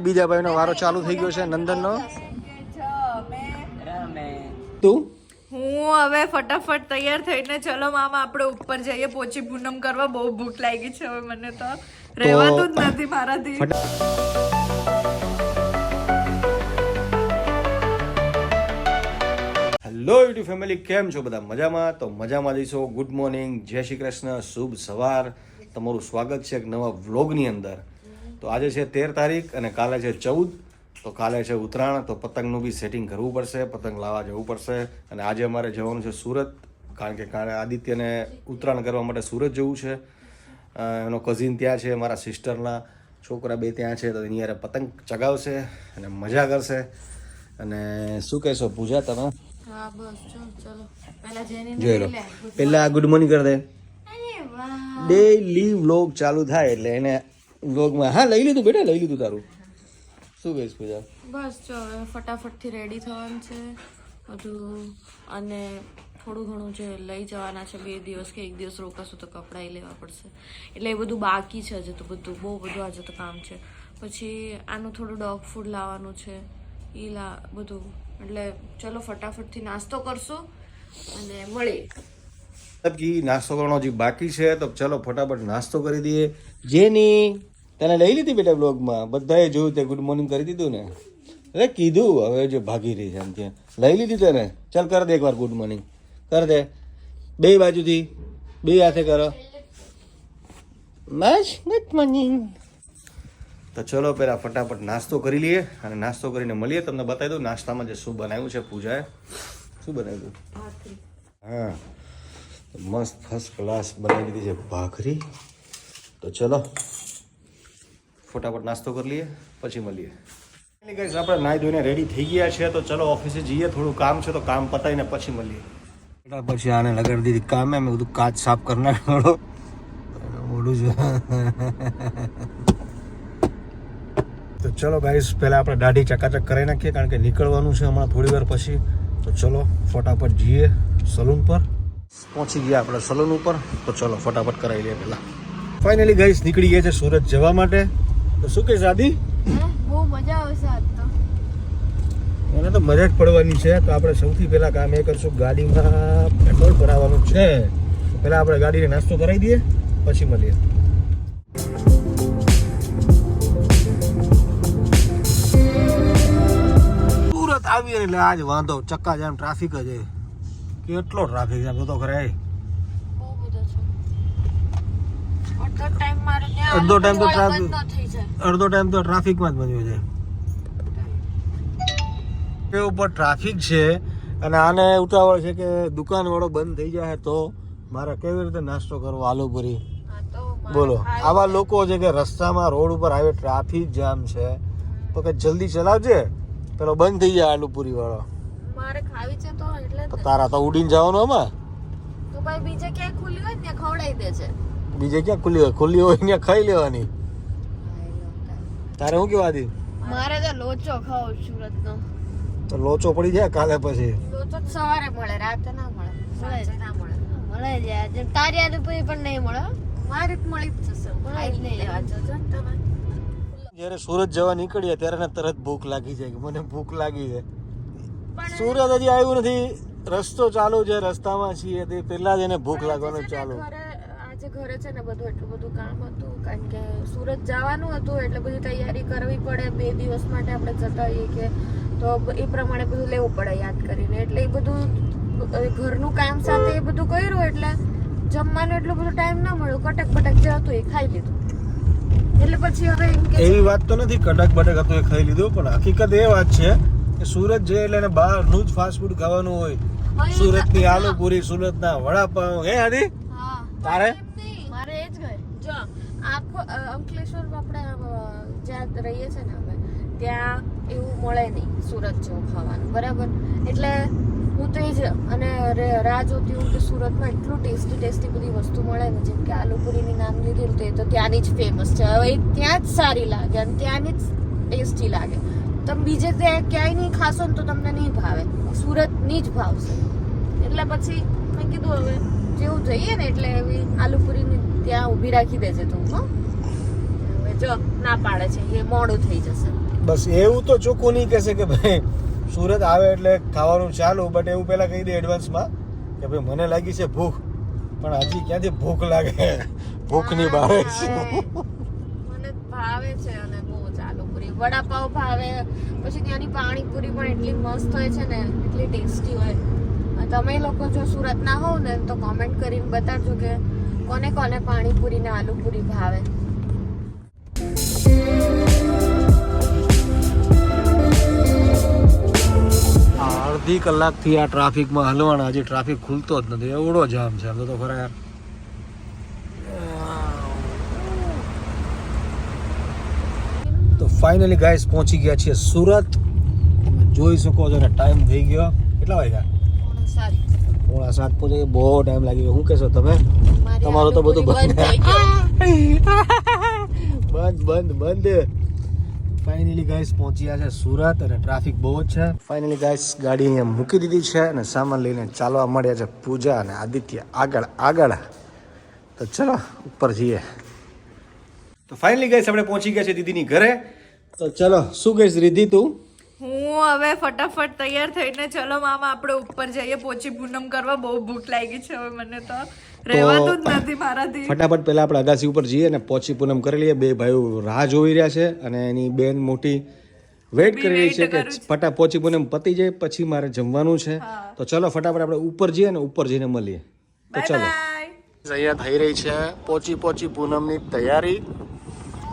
બીજા ભાઈનો વારો ચાલુ થઈ ગયો છે નંદનનો? તું? હું હવે ફટાફટ તૈયાર થઈને ચલો મામા આપણે ઉપર જઈએ પોચી પૂનમ કરવા બહુ ભૂખ લાગી છે હવે મને તો. રહેવાતું જ નથી મારાથી હેલો યુટ્યુબ ફેમિલી કેમ છો બધા? મજામાં? તો મજામાં જઈશો. ગુડ મોર્નિંગ જય શ્રી કૃષ્ણ. શુભ સવાર. તમારું સ્વાગત છે એક નવા વ્લોગની અંદર. તો આજે છે તેર તારીખ અને કાલે છે ચૌદ. તો કાલે છે ઉત્તરાયણ તો પતંગનું બી સેટિંગ કરવું પડશે પતંગ લાવવા જવું પડશે. અને આજે અમારે જવાનું છે સુરત કારણ કે કાલે આદિત્યને ઉત્તરાયણ કરવા માટે સુરત જવું છે. એનો કઝિન ત્યાં છે મારા સિસ્ટરના છોકરા બે ત્યાં છે તો એની યારે પતંગ ચગાવશે અને મજા કરશે. અને શું કહેશો પૂજા તમે? જોઈ લો. પહેલાં ગુડ મોર્નિંગ. કરી દે. ડેલી વ્લોગ ચાલુ થાય એટલે એને વ્લોગમાં. હા લઈ લીધું બેટા લઈ લીધું તારું. શું કહીશ પૂજા? બસ જો ફટાફટથી રેડી થવાનું છે. બધું અને થોડું ઘણું જે લઈ જવાના છે બે દિવસ કે એક દિવસ રોકાશું તો કપડાં લેવા પડશે. એટલે એ બધું બાકી છે હજુ તો બધું બહુ બધું આજે તો કામ છે. પછી આનું થોડું ડોગ ફૂડ લાવવાનું છે. એ લા બધું. એટલે ચલો ફટાફટથી નાસ્તો કરશું અને મળીએ. નાસ્તો કરવાનો હજી બાકી છે તો ચલો ફટાફટ નાસ્તો કરી દઈએ. જેની તને લઈ લીધી બેટા બ્લોગમાં બધાએ જોયું તે ગુડ મોર્નિંગ કરી દીધું ને? અરે કીધું હવે જે ભાગી રહી છે એમ ત્યાં લઈ લીધી તને? ચાલ કર દે એકવાર ગુડ મોર્નિંગ કર દે. બે બાજુથી બે હાથે કરો. બસ ગુડ મોર્નિંગ તો ચલો પહેલાં ફટાફટ નાસ્તો કરી લઈએ અને નાસ્તો કરીને મળીએ. તમને બતાવી દઉં નાસ્તામાં જે શું બનાવ્યું છે પૂજાએ. શું બનાવ્યું હા. મસ્ત ફર્સ્ટ ક્લાસ બનાવી દીધી છે ભાખરી. તો ચલો. ફટાફટ નાસ્તો કરી લઈએ પછી મળીએ. ગાઈસ આપણે નાહી ધોઈને રેડી થઈ ગયા છે તો ચલો ઓફિસે જઈએ થોડું કામ છે તો કામ પતાવીને પછી મળીએ. પછી આને લગાડી દીધી કામે મેં બધું કાચ સાફ કરી નાખ્યો મોડું છે તો ચલો ગાઈસ પહેલાં આપણે દાઢી ચકાચક કરાવી નાખીએ કારણ કે નીકળવાનું છે હમણાં થોડી વાર પછી. તો ચલો ફટાફટ જઈએ સલૂન પર. પહોંચી ગયા આપણે સલૂન ઉપર તો ચલો ફટાફટ કરાવી લઈએ પહેલાં. ફાઇનલી ગાઈઝ નીકળી ગયા છે સુરત જવા માટે. તો શું કે આદિ બહુ મજા આવશે આજ તો. મને તો મજા જ પડવાની છે. તો આપણે સૌથી પહેલા કામ એ કરશું ગાડીમાં પેટ્રોલ ભરાવવાનું છે. તો પહેલા આપણે ગાડીને નાસ્તો કરાવી દઈએ પછી મળીએ. સુરત આવીએ એટલે આજ વાંધો ચક્કા જામ ટ્રાફિક જ કેટલો ટ્રાફિક છે બધો ખરે બહુ બધો છે અડધો ટાઈમ મારે અડધો time તો જાય. અડધો ટાઈમ તો ટ્રાફિકમાં જ બન્યો છે. એ ઉપર ટ્રાફિક છે અને આને ઉતાવળ છે કે દુકાનવાળો બંધ થઈ જાય તો મારે કેવી રીતે નાસ્તો કરવો આલુપુરી? બોલો. આવા લોકો છે કે રસ્તામાં રોડ ઉપર આવે ટ્રાફિક જામ છે. તો કે જલ્દી ચલાવજે પેલો બંધ થઈ જાય આલુપુરી વાળો મારે ખાવી છે તો એટલે. તારા તો ઉડીને જવાનું આમાં. તો ભાઈ બીજે ક્યાંય ખુલ્લી હોય ને ખવડાવી દે છે બીજે ક્યાં ખુલ્લી હોય? ખુલ્લી હોય ત્યાં ખાઈ લેવાની. તારે શું કેવા દી? મારે તો લોચો ખાવ સુરત નો તો લોચો પડી જાય કાલે પછી. લોચો સવારે મળે રાતે ના મળે સાંજે ના મળે. મળે જાય જેમ તારી આલુપુરી પણ નહીં મળે મારે મળી જ જશે. ખાઈ નહીં લેવા જજો ને તમે. જ્યારે સુરત જવા નીકળીએ ત્યારે તરત ભૂખ લાગી જાય મને ભૂખ લાગી છે. સુરત હજી આવ્યું નથી. રસ્તો ચાલુ છે રસ્તામાં છીએ તે પહેલા જ એને ભૂખ લાગવાનું ચાલુ. આજે ઘરે છે ને બધું એટલું બધું કામ હતું કારણ કે સુરત જવાનું હતું એટલે બધી તૈયારી કરવી પડે બે દિવસ માટે આપણે જતા હોઈએ કે તો એ પ્રમાણે બધું લેવું પડે યાદ કરીને. એટલે એ બધું ઘરનું કામ સાથે એ બધું કર્યું એટલે જમવાનું એટલું બધું ટાઈમ ના મળ્યો. કટક બટક જે હતું એ ખાઈ લીધું. એટલે પછી હવે એવી વાત તો નથી કટક બટક હતું એ ખાઈ લીધું પણ હકીકત એ વાત છે કે સુરત જે એટલે બહારનું જ ફાસ્ટ ફૂડ ખાવાનું હોય. સુરતની આલુ પૂરી સુરતના વડાપાઉં. હે આદી? તારે? મારે એ જ ઘર. જો, આખો અંકલેશ્વર આપણે જ્યાં રહીએ છે ને અમે, ત્યાં એવું મળે નહીં સુરત જેવું ખાવાનું. બરાબર? એટલે હું તો એ જ, અને રાહ જોતી હું કે સુરતમાં એટલું ટેસ્ટી ટેસ્ટી બધી વસ્તુ મળે ને, જેમ કે આલુપુરીની નામ લીધેલું તો એ તો ત્યાંની જ ફેમસ છે. હવે એ ત્યાં જ સારી લાગે અને ત્યાંની જ ટેસ્ટી લાગે. તમે બીજે ત્યાં ક્યાંય નહીં ખાશો ને તો તમને નહીં ભાવે. સુરતની જ ભાવશે. એટલે પછી મેં કીધું હવે જેવું જઈએ ને એટલે એવી આલુપુરીની ત્યાં ઊભી રાખી દેજે તું હો. જો ના પાડે છે એ મોડું થઈ જશે. બસ એવું તો ચોખ્ખું નહીં કહેશે કે ભાઈ સુરત આવે એટલે ખાવાનું ચાલુ બટ એવું પહેલા કહી દે એડવાન્સમાં કે ભાઈ મને લાગી છે ભૂખ પણ હજી ક્યાંથી ભૂખ લાગે? ભૂખની ભાવે છે. મને ભાવે છે અને બહુ ચાલુ પૂરી વડાપાવ ભાવે પછી ત્યાંની પાણીપુરી પણ એટલી મસ્ત હોય છે ને એટલી ટેસ્ટી હોય. તમે લોકો જો સુરતના હોવ ને તો કોમેન્ટ કરીને બતાવજો કે કોને કોને પાણીપુરી ને આલુપુરી ભાવે. અડધી કલાકથી આ ટ્રાફિકમાં હલવાના, હજી ટ્રાફિક ખુલતો જ નથી. એવડો જામ છે તો ખરા તો ફાઇનલી ગાઈસ પહોંચી ગયા છીએ સુરત. તમે જોઈ શકો છો ને ટાઈમ થઈ ગયો. કેટલા વાગ્યા? પોણા સાત પહોંચે બહુ ટાઈમ લાગી ગયો. શું કહેશો તમે? મારી તમારું તો બધું બંધ. બંધ. બંધ બંધ ફાઇનલી ગાઈસ પહોંચ્યા છે સુરત અને ટ્રાફિક બહુ જ છે. ફાઇનલી ગાઈસ ગાડી અહીંયા મૂકી દીધી છે અને સામાન લઈને ચાલવા મળ્યા છે પૂજા અને આદિત્ય. આગળ આગળ. તો ચલો ઉપર જઈએ. તો ફાઇનલી ગાઈસ આપણે પહોંચી ગયા છે દીદીની ઘરે. તો ચલો શું કહીશ રીધી તું? હું હવે ફટાફટ તૈયાર થઈને ચલો મામા આપણે ઉપર જઈએ. પોચી પૂનમ કરવા બહુ ભૂખ લાગી છે હવે મને તો. રહેવાતું જ નથી મારાથી. ફટાફટ પહેલા આપણે અગાસી ઉપર જઈએ અને પોચી પૂનમ કરી લઈએ. બે ભાઈઓ રાહ જોઈ રહ્યા છે અને એની બેન મોટી વેઇટ કરી રહી છે કે ફટા પોચી પૂનમ પતી જાય પછી મારે જમવાનું છે. તો ચલો ફટાફટ આપણે ઉપર જઈએ અને ઉપર જઈને મળીએ. તો ચલો. બાય. અહીંયા થઈ રહી છે પોચી પોચી પૂનમની તૈયારી.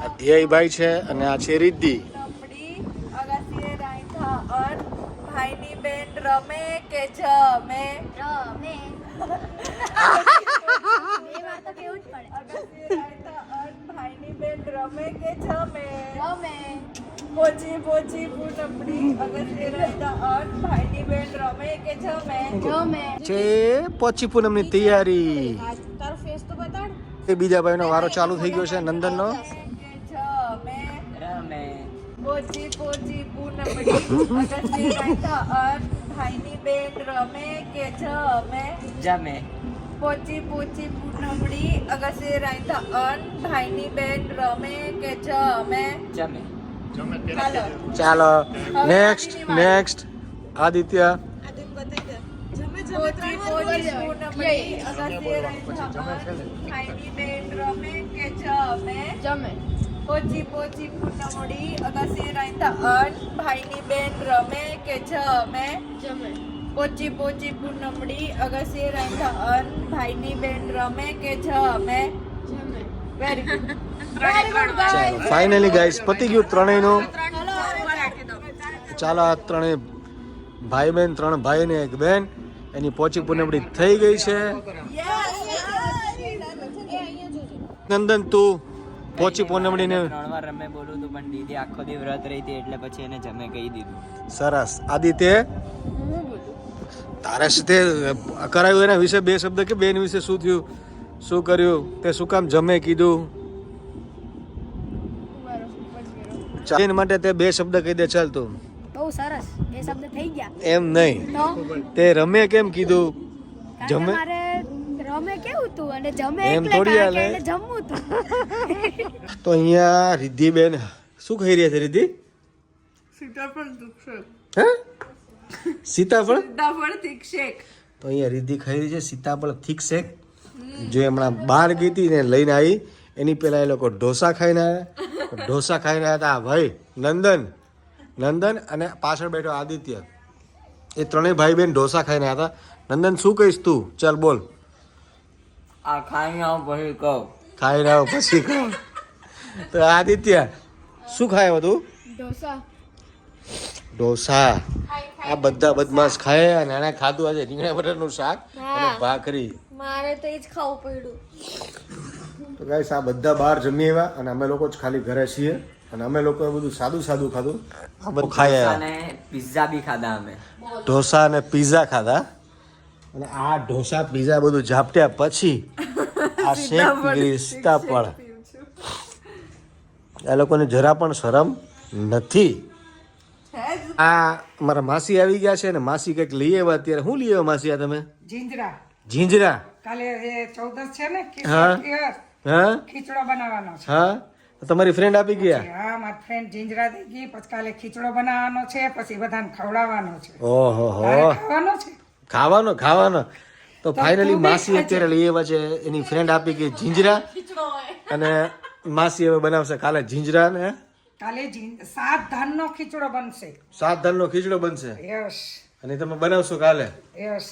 આ ધ્યેયભાઈ છે અને આ છે રિદ્ધિ આપણી અગાસીએ રાઈથા અન ભાઈની બેન રમે કે જમે? અન ભાઈની બેન રમે કે જમે? પોચી પોચી પૂનમડી અગત્ય રાઈથા અન ભાઈની બેન રમે કે જમે? છે પોચી પૂનમની તૈયારી. તારો ફેસ તો બતાડ. એ બીજા ભાઈનો વારો ચાલુ થઈ ગયો છે નંદનનો. કે જમે રમે. પોચી પોચી પૂનમડી રાઈથા અન ભાઈની બેન રમે કે જમે જમે. પોચી પોચી પૂનમડી અગસ્ય રાઈતા અન ભાઈની બેન રમે કે જમે. જમે ચાલો. ચાલો નેક્સ્ટ નેક્સ્ટ આદિત્ય. પોચી પોચી પૂનમડી અગસ્ય રાઈતા અન ભાઈની બેન રમે કે જમે જમે. પોચી પોચી પૂનમડી અગસ્ય રાઈતા અન ભાઈની બેન રમે કે જમે જમે. પોચી પોચી પૂનમડી અગસ્ય રાઈતા અન ભાઈની બેન રમે કે જમે. જમે વેરી ગુડ ફાઇનલી ગાઈસ પતી ગયું ત્રણેયનું. ચાલો આ ત્રણેય ભાઈ બેન ત્રણ ભાઈ ને એક બેન. એની પોચી પૂનમડી થઈ ગઈ છે. નંદન તું પોચી પોનમડીને ત્રણ વાર રમે બોલું તું પણ દીદી આખો દી વ્રત રહી હતી એટલે પછી એને જમે કહી દીધું. સરસ. આદિત્ય? તારે સાથે તે કરાયું એના વિશે બે શબ્દ કે બેન વિશે શું થયું? શું કર્યું? તે શું કામ જમે કીધું? ચાલીન માટે તે બે શબ્દ કહી દે ચાલ તું. બહુ સરસ. બે શબ્દ થઈ ગયા. એમ નહીં. તે? રમે કેમ કીધું? જમે જમે કેવું તું? અને જમે એમ થોડી હાલે. જમવું તું. તો અહીંયા રિદ્ધિ બેન શું ખાઈ રહ્યા છે રિદ્ધિ? સીતાફળ દુખશે હે? સીતાફળ? સીતાફળ તીખ શેક તો અહીંયા રિદ્ધિ ખાઈ રહી છે સીતાફળ થીક શેક જો હમણાં બહાર ગઈ હતી ને લઈને આવી એની પહેલાં એ લોકો ઢોસા ખાઈને આવ્યા. ઢોસા ખાઈને આવ્યા હતા ભાઈ નંદન નંદન અને પાછળ બેઠો આદિત્ય. એ ત્રણેય ભાઈ બેન ઢોસા ખાઈને આવ્યા હતા નંદન શું કહીશ તું? ચાલ બોલ. આ ખાઈ આવું પછી કહું. ખાઈ આવ્યો પછી કહો. તો આદિત્ય શું ખાયો તું ઢોસા. ઢોસા. આ બધા બદમાશ ખાય અને એને ખાધું આજે રીંગણા બટાટાનું શાક અને ભાખરી. મારે તો એ જ ખાવું પડ્યું. તો ગાઈસ આ બધા બહાર જમી આવ્યા અને અમે લોકો જ ખાલી ઘરે છીએ. અને અમે લોકો બધું સાદું સાદું ખાધું. આ બધું અને પિઝા બી ખાધા અમે. ઢોસા અને પીઝા ખાધા. અને આ ઢોસા પીઝા બધું ઝાપટ્યા પછી આ શેક પીગળી પણ આ લોકોને જરા પણ શરમ નથી. આ મારા માસી આવી ગયા છે ને માસી કંઈક લઈ આવ્યા અત્યારે. શું લઈ આવ્યા માસી આ તમે? જીંજરા. જીંજરા. કાલે એ ચૌદસ છે ને હા. હા? ખીચડો બનાવવાનો છે. હા? તમારી ફ્રેન્ડ આપી ગયા? હા મારી ફ્રેન્ડ જીંજરા દઈ ગઈ પછી કાલે ખીચડો બનાવવાનો છે પછી બધાને ખવડાવવાનો છે. ઓહો હો. ખાવાનો છે? ખાવાનો ખાવાનો. તો ફાઇનલી માસી અત્યારે લઈ આવ્યા છે. એની ફ્રેન્ડ આપી ગઈ જીંજરા. અને માસી હવે બનાવશે કાલે જીંજરા ને કાલે સાત ધાનનો ખીચડો બનશે. સાત ધાનનો ખીચડો બનશે. યસ. અને તમે બનાવશો કાલે? યસ.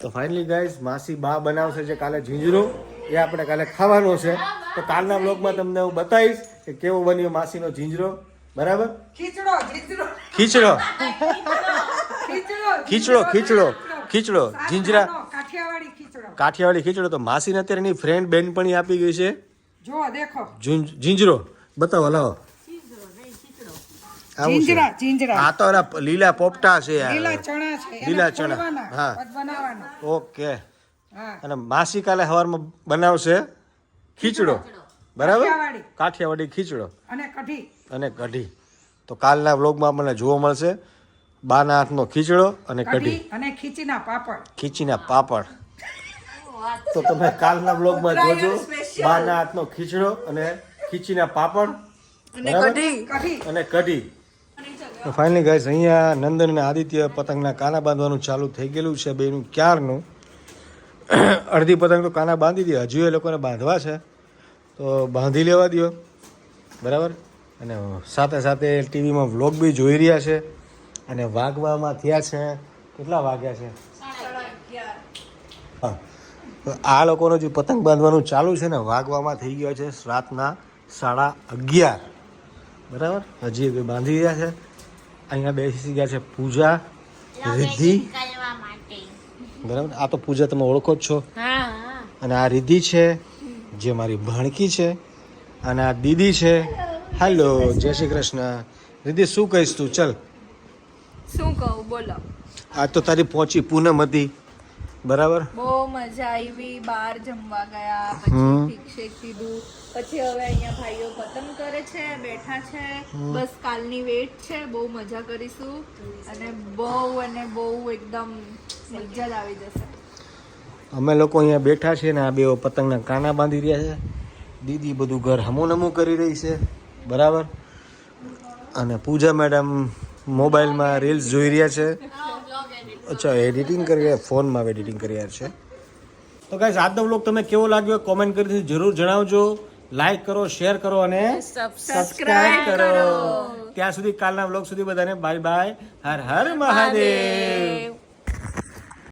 તો ફાઇનલી ગાઈઝ માસી બા બનાવશે જે કાલે જીંજરો એ આપણે કાલે ખાવાનો છે તો કાલના બ્લોગમાં તમને હું બતાવીશ કે કેવો બન્યો માસીનો જીંજરો. બરાબર? ખીચડો ખીચડો. ખીચડો ખીચડો ખીચડો. ખીચડો જીંજરા. કાઠિયાવાડી ખીચડો. કાઠિયાવાડી ખીચડો તો માસીને અત્યારે એની ફ્રેન્ડ બેનપણી આપી ગઈ છે. જો દેખો. જીંજ- જીંજરો બતાવો લાવો. છે. જીંજરા જીંજરા આ તો ઓલા લીલા પોપટા છે લીલા ચણા છે લીલા ચણા. હા. બનાવવાના. ઓકે. અને માસી કાલે હવારમાં બનાવશે ખીચડો. બરાબર? કાઠિયાવાડી. કાઠિયાવાડી ખીચડો. અને કઢી. અને કઢી. તો કાલના વ્લોગમાં મને જોવા મળશે. બાના હાથનો ખીચડો અને કઢી અને ખીચીના પાપડ. ખીચીના પાપડ. તો તમે કાલના વ્લોગમાં જોજો બાના હાથનો ખીચડો અને ખીચીના પાપડ. બરાબર? અને કઢી. તો ફાઇનલી ગાઈસ અહીંયા નંદન અને આદિત્ય પતંગના કાના બાંધવાનું ચાલુ થઈ ગયેલું છે બેનું ક્યારનું. અડધી પતંગ તો કાના બાંધી દે હજુ એ લોકોને બાંધવા છે. તો બાંધી લેવા દો બરાબર? અને સાથે સાથે ટીવીમાં વ્લોગ બી જોઈ રહ્યા છે. અને વાગવામાં થયા છે? કેટલા વાગ્યા છે? હા. આ લોકોનો જે પતંગ બાંધવાનું ચાલુ છે ને, વાગવામાં થઈ ગયો છે રાતના સાડા અગિયાર. બરાબર? હજી એ બાંધી રહ્યા છે. અહીંયા બેસી ગયા છે પૂજા રિદ્ધિ. બરાબર? આ તો પૂજા તમે ઓળખો જ છો. અને આ રિદ્ધિ છે, જે મારી ભાણકી છે, અને આ દીદી છે. હેલો જય શ્રી કૃષ્ણ. રિદ્ધિ, શું કહીશ તું? ચલ. શું કહું બોલો. આ તો તારી પહોંચી પૂનમ હતી. બરાબર? બહુ મજા આવી બહાર જમવા ગયા. પછી ઠીક શેક પીધું પછી હવે અહીંયા ભાઈઓ પતંગ કરે છે બેઠા છે. બસ કાલની વેટ છે બહુ મજા કરીશું. અને બહુ અને બહુ એકદમ મજા જ આવી જશે. અમે લોકો અહીંયા બેઠા છે ને આ બે પતંગના કાના બાંધી રહ્યા છે. દીદી બધું ઘર હમું નમું કરી રહી છે. બરાબર? અને પૂજા મેડમ મોબાઈલમાં રીલ્સ જોઈ રહ્યા છે. અચ્છા એડિટિંગ કરી રહ્યા ફોનમાં એડિટિંગ કરી રહ્યા છે. તો ગાઈસ આજનો વ્લોગ તમે કેવો લાગ્યો કોમેન્ટ કરી જરૂર જણાવજો. લાઈક કરો શેર કરો અને સબસ્ક્રાઇબ કરો. ત્યાં સુધી કાલના વ્લોગ સુધી બધાને બાય બાય હર હર મહાદેવ.